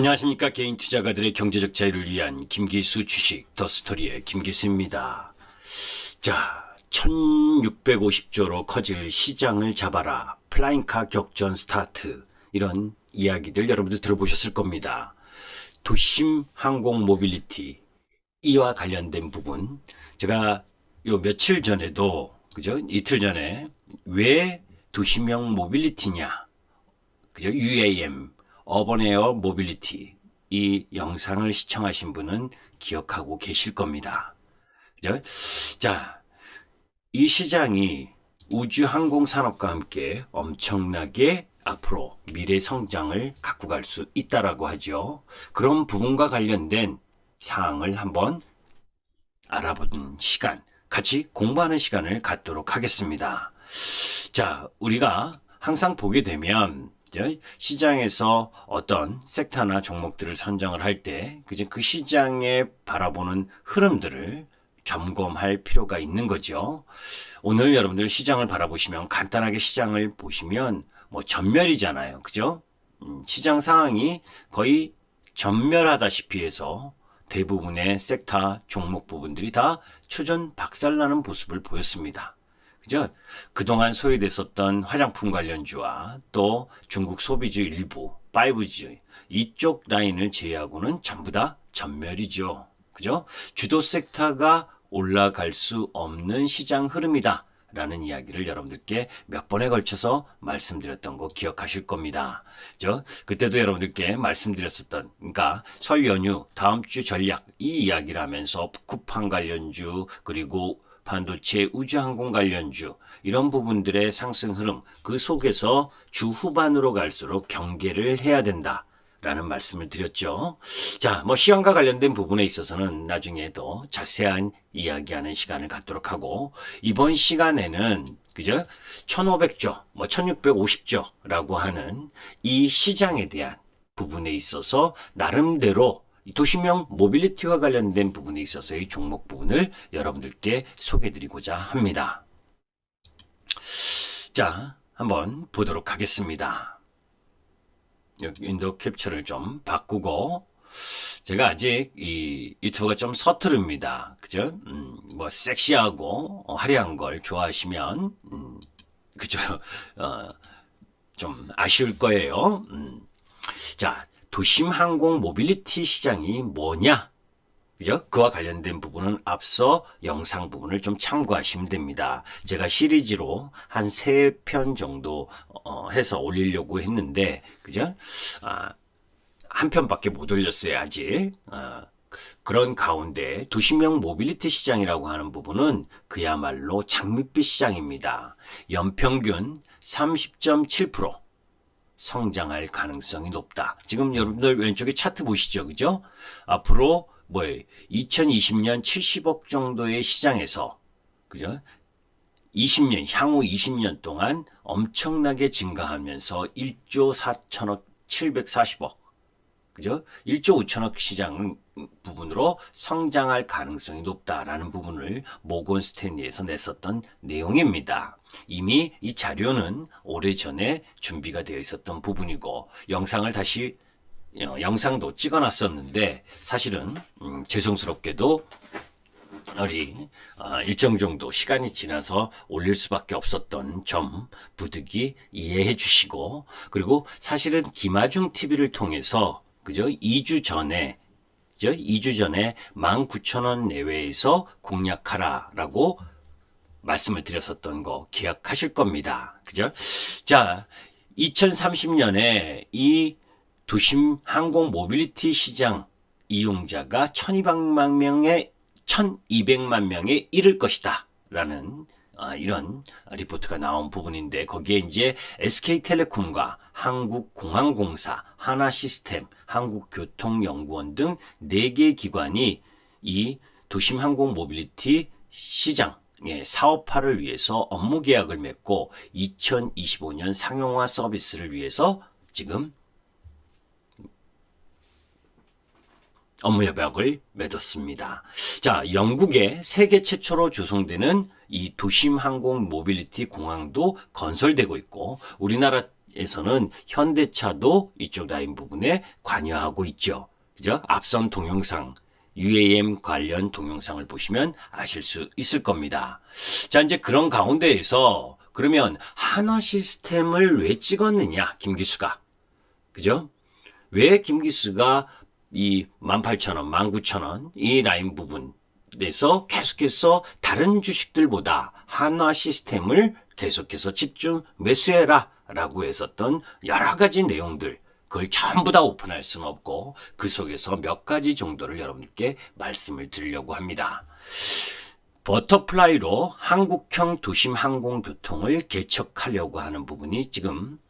안녕하십니까 개인 투자가들의 경제적 자유를 위한 김기수 주식 더 스토리의 김기수입니다. 자, 1650조로 커질 시장을 잡아라. 플라잉카 격전 스타트. 이런 이야기들 여러분들 들어보셨을 겁니다. 도심 항공 모빌리티 이와 관련된 부분 제가 요 며칠 전에도 그죠? 이틀 전에 왜 도시명 모빌리티냐? 그죠? UAM 어버네어 모빌리티 이 영상을 시청하신 분은 기억하고 계실 겁니다. 그죠? 자, 이 시장이 우주 항공 산업과 함께 엄청나게 앞으로 미래 성장을 갖고 갈 수 있다라고 하죠. 그런 부분과 관련된 사항을 한번 알아보는 시간, 같이 공부하는 시간을 갖도록 하겠습니다. 자, 우리가 항상 보게 되면 시장에서 어떤 섹터나 종목들을 선정을 할 때, 그제 그 시장에 바라보는 흐름들을 점검할 필요가 있는 거죠. 오늘 여러분들 시장을 바라보시면 간단하게 시장을 보시면 뭐 전멸이잖아요. 그죠? 음, 시장 상황이 거의 전멸하다시피 해서 대부분의 섹터 종목 부분들이 다 초전 박살나는 모습을 보였습니다. 그죠? 그동안 소외됐었던 화장품 관련주와 또 중국 소비주 일부, 5G 이쪽 라인을 제외하고는 전부 다 전멸이죠. 그죠? 주도 섹터가 올라갈 수 없는 시장 흐름이다. 라는 이야기를 여러분들께 몇 번에 걸쳐서 말씀드렸던 거 기억하실 겁니다. 저 그때도 여러분들께 말씀드렸었던 그러니까 설 연휴 다음 주 전략 이 이야기를 하면서 쿠팡 관련주 그리고 반도체 우주항공 관련주 이런 부분들의 상승 흐름 그 속에서 주 후반으로 갈수록 경계를 해야 된다. 라는 말씀을 드렸죠. 자, 뭐 시황과 관련된 부분에 있어서는 나중에 더 자세한 이야기하는 시간을 갖도록 하고 이번 시간에는 그죠? 1500조, 뭐 1650조라고 하는 이 시장에 대한 부분에 있어서 나름대로 이 도시명 모빌리티와 관련된 부분에 있어서의 종목 부분을 여러분들께 소개드리고자 합니다. 자, 한번 보도록 하겠습니다. 여기 윈도우 캡처를 좀 바꾸고 제가 아직 이 유튜브가 좀 서투릅니다. 그죠? 음, 뭐 섹시하고 어, 화려한 걸 좋아하시면 음, 그죠? 어, 좀 아쉬울 거예요. 음. 자, 도심 항공 모빌리티 시장이 뭐냐? 그죠? 그와 관련된 부분은 앞서 영상 부분을 좀 참고하시면 됩니다. 제가 시리즈로 한 세 편 정도 어, 해서 올리려고 했는데, 그죠? 아, 한 편밖에 못 올렸어요, 아직. 아, 그런 가운데 도시명 모빌리티 시장이라고 하는 부분은 그야말로 장밋빛 시장입니다. 연평균 30.7% 성장할 가능성이 높다. 지금 여러분들 왼쪽에 차트 보시죠, 그죠? 앞으로 뭐 2020년 70억 정도의 시장에서 그죠? 20년 향후 20년 동안 엄청나게 증가하면서 1조 4천억 740억 그죠? 1조 5천억 시장 부분으로 성장할 가능성이 높다라는 부분을 모건 스탠리에서 냈었던 내용입니다. 이미 이 자료는 오래전에 준비가 되어 있었던 부분이고 영상을 다시 어, 영상도 찍어놨었는데 사실은 음, 죄송스럽게도 우리 어, 일정 정도 시간이 지나서 올릴 수밖에 없었던 점 부득이 이해해 주시고 그리고 사실은 김아중 TV를 통해서 그죠 2주 전에 그죠 2주 전에 19,000원 내외에서 공략하라라고 말씀을 드렸었던 거 기억하실 겁니다. 그죠? 자, 2030년에 이 도심 항공 모빌리티 시장 이용자가 1200만 명에 1200만 명에 이를 것이다. 라는 아, 이런 리포트가 나온 부분인데 거기에 이제 SK텔레콤과 한국공항공사, 하나시스템, 한국교통연구원 등 4개 기관이 이 도심 항공 모빌리티 시장 예, 사업화를 위해서 업무 계약을 맺고 2025년 상용화 서비스를 위해서 지금 업무 협약을 맺었습니다. 자, 영국에 세계 최초로 조성되는 이 도심 항공 모빌리티 공항도 건설되고 있고 우리나라 에서는 현대차도 이쪽 라인 부분에 관여하고 있죠. 그죠? 앞선 동영상, UAM 관련 동영상을 보시면 아실 수 있을 겁니다. 자, 이제 그런 가운데에서 그러면 한화 시스템을 왜 찍었느냐, 김기수가. 그죠? 왜 김기수가 이 18,000원, 19,000원 이 라인 부분에서 계속해서 다른 주식들보다 한화 시스템을 계속해서 집중 매수해라 라고 했었던 여러 가지 내용들 그걸 전부 다 오픈할 수는 없고 그 속에서 몇 가지 정도를 여러분께 말씀을 드리려고 합니다. 버터플라이로 한국형 도심 항공교통을 개척하려고 하는 부분이 지금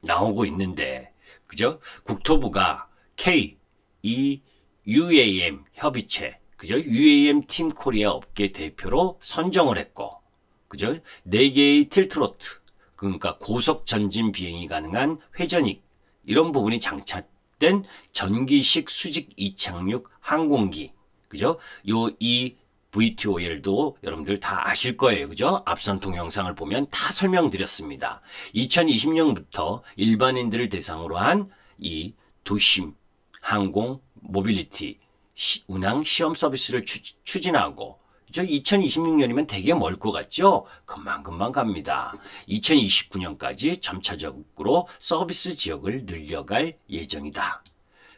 나오고 있는데 그죠? 국토부가 K 이 UAM 협의체 그죠? UAM 팀 코리아 업계 대표로 선정을 했고 그죠? 네 개의 틸트로트 그러니까 고속 전진 비행이 가능한 회전익 이런 부분이 장착된 전기식 수직 이착륙 항공기 그죠? 요 이 VTOL도 여러분들 다 아실 거예요. 그죠? 앞선 동영상을 보면 다 설명드렸습니다. 2020년부터 일반인들을 대상으로 한 이 도심 항공 모빌리티 시- 운항 시험 서비스를 추, 추진하고 저 2026년이면 되게 멀 것 같죠? 금방금방 갑니다. 2029년까지 점차적으로 서비스 지역을 늘려갈 예정이다.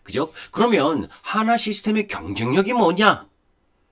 그죠? 그러면 하나 시스템의 경쟁력이 뭐냐?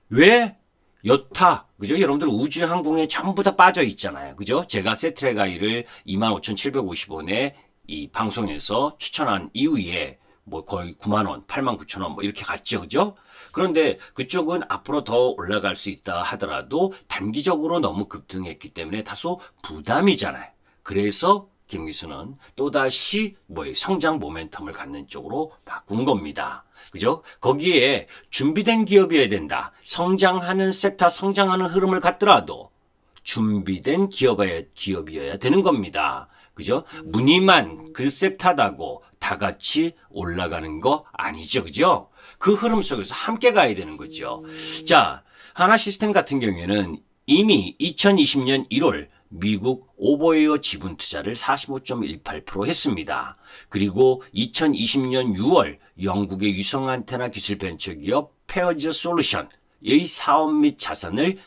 왜 여타, 그죠? 여러분들 우주항공에 전부 다 빠져 있잖아요. 그죠? 제가 세트레가이를 25,750원에 이 방송에서 추천한 이후에 뭐 거의 9만원, 8만 9천원 뭐 이렇게 갔죠. 그죠? 그런데 그쪽은 앞으로 더 올라갈 수 있다 하더라도 단기적으로 너무 급등했기 때문에 다소 부담이잖아요. 그래서 김기수는 또다시 뭐 성장 모멘텀을 갖는 쪽으로 바꾼 겁니다. 그죠? 거기에 준비된 기업이어야 된다. 성장하는 섹터, 성장하는 흐름을 갖더라도 준비된 기업이어야, 기업이어야 되는 겁니다. 그죠? 무늬만 그 섹터다고 다 같이 올라가는 거 아니죠. 그죠? 그 흐름 속에서 함께 가야 되는 거죠. 자, 하나 시스템 같은 경우에는 이미 2020년 1월 미국 오버웨어 지분 투자를 45.18% 했습니다. 그리고 2020년 6월 영국의 유성 안테나 기술 벤처 기업 페어즈 솔루션의 사업 및 자산을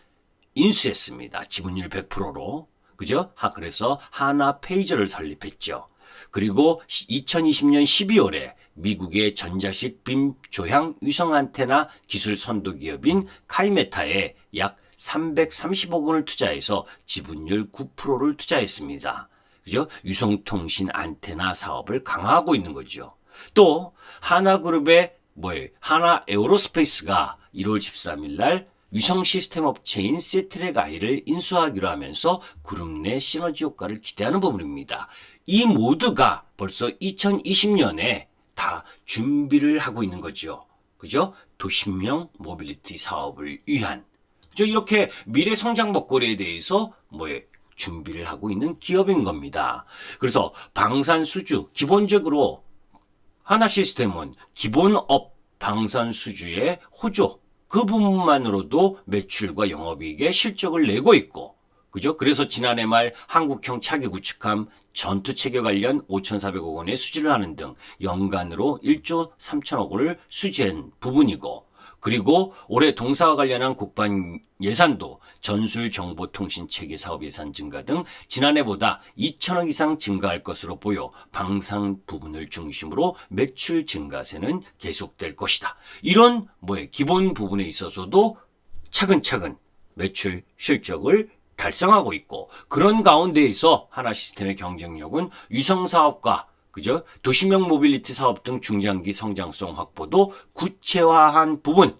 인수했습니다. 지분율 100%로. 그죠? 하, 그래서 하나 페이저를 설립했죠. 그리고 2020년 12월에 미국의 전자식 빔 조향 위성 안테나 기술 선도 기업인 카이메타에 약 330억 원을 투자해서 지분율 9%를 투자했습니다. 그죠? 유성통신 안테나 사업을 강화하고 있는 거죠. 또 하나그룹의 뭐예요? 하나 에어로스페이스가 1월 13일 날 위성 시스템 업체인 세트렉 아이를 인수하기로 하면서 그룹 내 시너지 효과를 기대하는 부분입니다. 이 모두가 벌써 2020년에 다 준비를 하고 있는 거죠. 그죠? 도심형 모빌리티 사업을 위한. 그죠? 이렇게 미래 성장 먹거리에 대해서 뭐에 준비를 하고 있는 기업인 겁니다. 그래서 방산 수주, 기본적으로 하나 시스템은 기본업 방산 수주의 호조, 그 부분만으로도 매출과 영업이익의 실적을 내고 있고, 그죠? 그래서 지난해 말 한국형 차기 구축함 전투 체계 관련 5,400억 원의 수주를 하는 등 연간으로 1조 3천억 원을 수주한 부분이고, 그리고 올해 동사와 관련한 국방 예산도 전술 정보통신 체계 사업 예산 증가 등 지난해보다 2천억 이상 증가할 것으로 보여 방산 부분을 중심으로 매출 증가세는 계속될 것이다. 이런 뭐의 기본 부분에 있어서도 차근차근 매출 실적을 달성하고 있고 그런 가운데에서 하나 시스템의 경쟁력은 위성 사업과 그죠? 도시명 모빌리티 사업 등 중장기 성장성 확보도 구체화한 부분,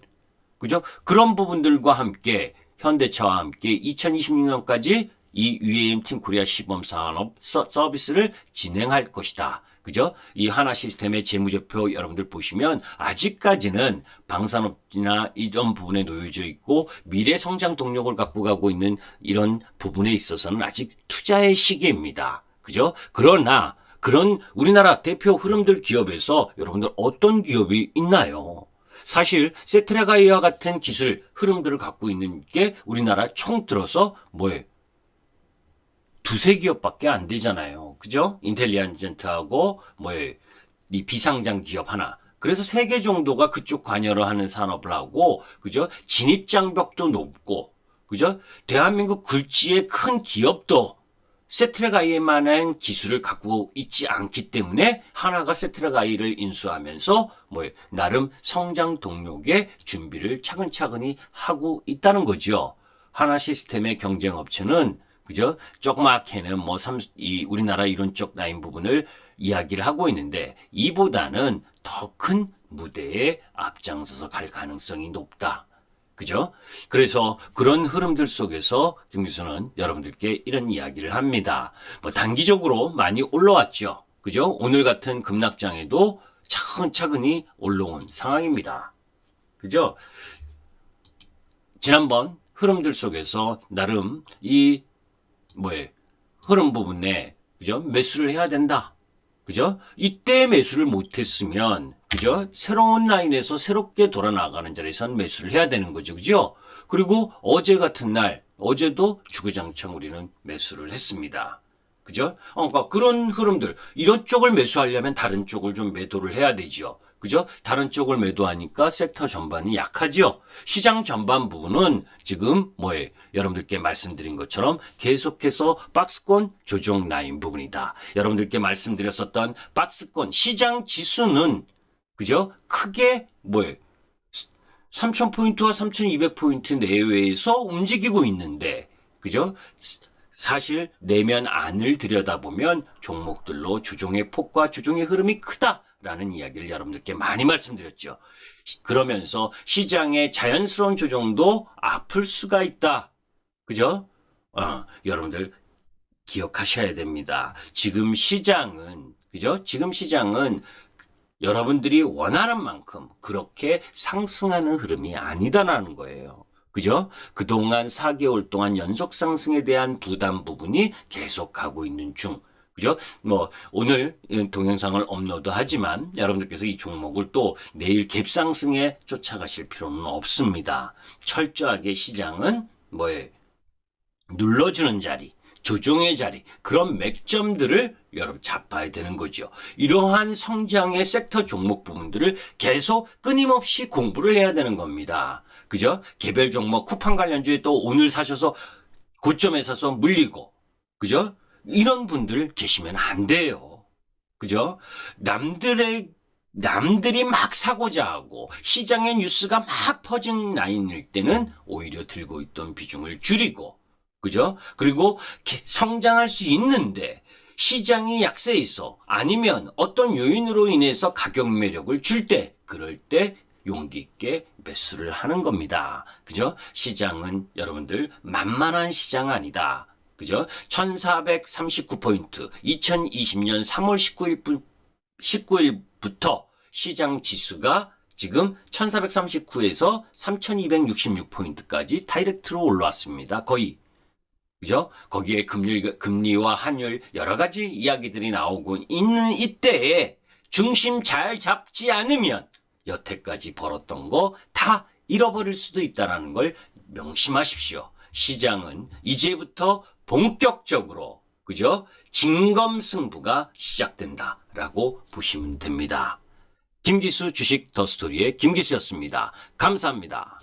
그죠? 그런 부분들과 함께 현대차와 함께 2026년까지 이 UAM 팀 코리아 시범 산업 서, 서비스를 진행할 것이다. 그죠? 이 하나 시스템의 재무제표 여러분들 보시면 아직까지는 방산업이나 이런 부분에 놓여져 있고 미래 성장 동력을 갖고 가고 있는 이런 부분에 있어서는 아직 투자의 시기입니다. 그죠? 그러나 그런 우리나라 대표 흐름들 기업에서 여러분들 어떤 기업이 있나요? 사실 세트라가이와 같은 기술 흐름들을 갖고 있는 게 우리나라 총 들어서 뭐에 두세 기업밖에 안 되잖아요. 그죠? 인텔리전트하고 뭐이 비상장 기업 하나. 그래서 세 개 정도가 그쪽 관여를 하는 산업을 하고 그죠? 진입 장벽도 높고 그죠? 대한민국 굴지의 큰 기업도 세트랙 아이만한 기술을 갖고 있지 않기 때문에 하나가 세트랙 아이를 인수하면서 뭐 나름 성장 동력의 준비를 차근차근히 하고 있다는 거죠. 하나 시스템의 경쟁 업체는 그죠? 조그맣게는 뭐 삼, 이 우리나라 이론 쪽 라인 부분을 이야기를 하고 있는데 이보다는 더 큰 무대에 앞장서서 갈 가능성이 높다. 그죠? 그래서 그런 흐름들 속에서 김 교수는 여러분들께 이런 이야기를 합니다. 뭐 단기적으로 많이 올라왔죠. 그죠? 오늘 같은 급락장에도 차근차근히 올라온 상황입니다. 그죠? 지난번 흐름들 속에서 나름 이 뭐에 흐름 부분에 그죠? 매수를 해야 된다. 그죠? 이때 매수를 못했으면, 그죠? 새로운 라인에서 새롭게 돌아 나가는 자리에선 매수를 해야 되는 거죠. 그죠? 그리고 어제 같은 날, 어제도 주구장창 우리는 매수를 했습니다. 그죠? 어, 그러니까 그런 흐름들, 이런 쪽을 매수하려면 다른 쪽을 좀 매도를 해야 되죠. 그죠? 다른 쪽을 매도하니까 섹터 전반이 약하죠. 시장 전반 부분은 지금 뭐에 여러분들께 말씀드린 것처럼 계속해서 박스권 조정 라인 부분이다. 여러분들께 말씀드렸었던 박스권 시장 지수는 그죠? 크게 뭐에 3,000포인트와 3,200포인트 내외에서 움직이고 있는데, 그죠? 사실 내면 안을 들여다보면 종목들로 주종의 폭과 주종의 흐름이 크다 라는 이야기를 여러분들께 많이 말씀드렸죠. 시- 그러면서 시장의 자연스러운 조정도 아플 수가 있다. 그죠? 어, 여러분들 기억하셔야 됩니다. 지금 시장은, 그죠? 지금 시장은 여러분들이 원하는 만큼 그렇게 상승하는 흐름이 아니다라는 거예요. 그죠? 그동안 4개월 동안 연속 상승에 대한 부담 부분이 계속하고 있는 중. 그죠? 뭐, 오늘 이 동영상을 업로드 하지만 여러분들께서 이 종목을 또 내일 갭상승에 쫓아가실 필요는 없습니다. 철저하게 시장은 뭐에 눌러주는 자리, 조종의 자리, 그런 맥점들을 여러분 잡아야 되는 거죠. 이러한 성장의 섹터 종목 부분들을 계속 끊임없이 공부를 해야 되는 겁니다. 그죠? 개별 종목 쿠팡 관련주에 또 오늘 사셔서 고점에 사서 물리고, 그죠? 이런 분들 계시면 안 돼요. 그죠? 남들의 남들이 막 사고자 하고 시장의 뉴스가 막 퍼진 라인일 때는 오히려 들고 있던 비중을 줄이고 그죠? 그리고 개- 성장할 수 있는데 시장이 약세에 있어 아니면 어떤 요인으로 인해서 가격 매력을 줄 때 그럴 때 용기 있게 매수를 하는 겁니다. 그죠? 시장은 여러분들 만만한 시장 아니다. 그죠? 1439포인트 2020년 3월 19일 19일 부터 시장 지수가 지금 1439에서 3266포인트까지 다이렉트로 올라왔습니다. 거의 그죠? 거기에 금리, 금리와 환율 여러 가지 이야기들이 나오고 있는 이때에 중심 잘 잡지 않으면 여태까지 벌었던 거 다 잃어버릴 수도 있다는 걸 명심하십시오. 시장은 이제부터 본격적으로 그죠? 진검승부가 시작된다라고 보시면 됩니다. 김기수 주식 더 스토리의 김기수였습니다. 감사합니다.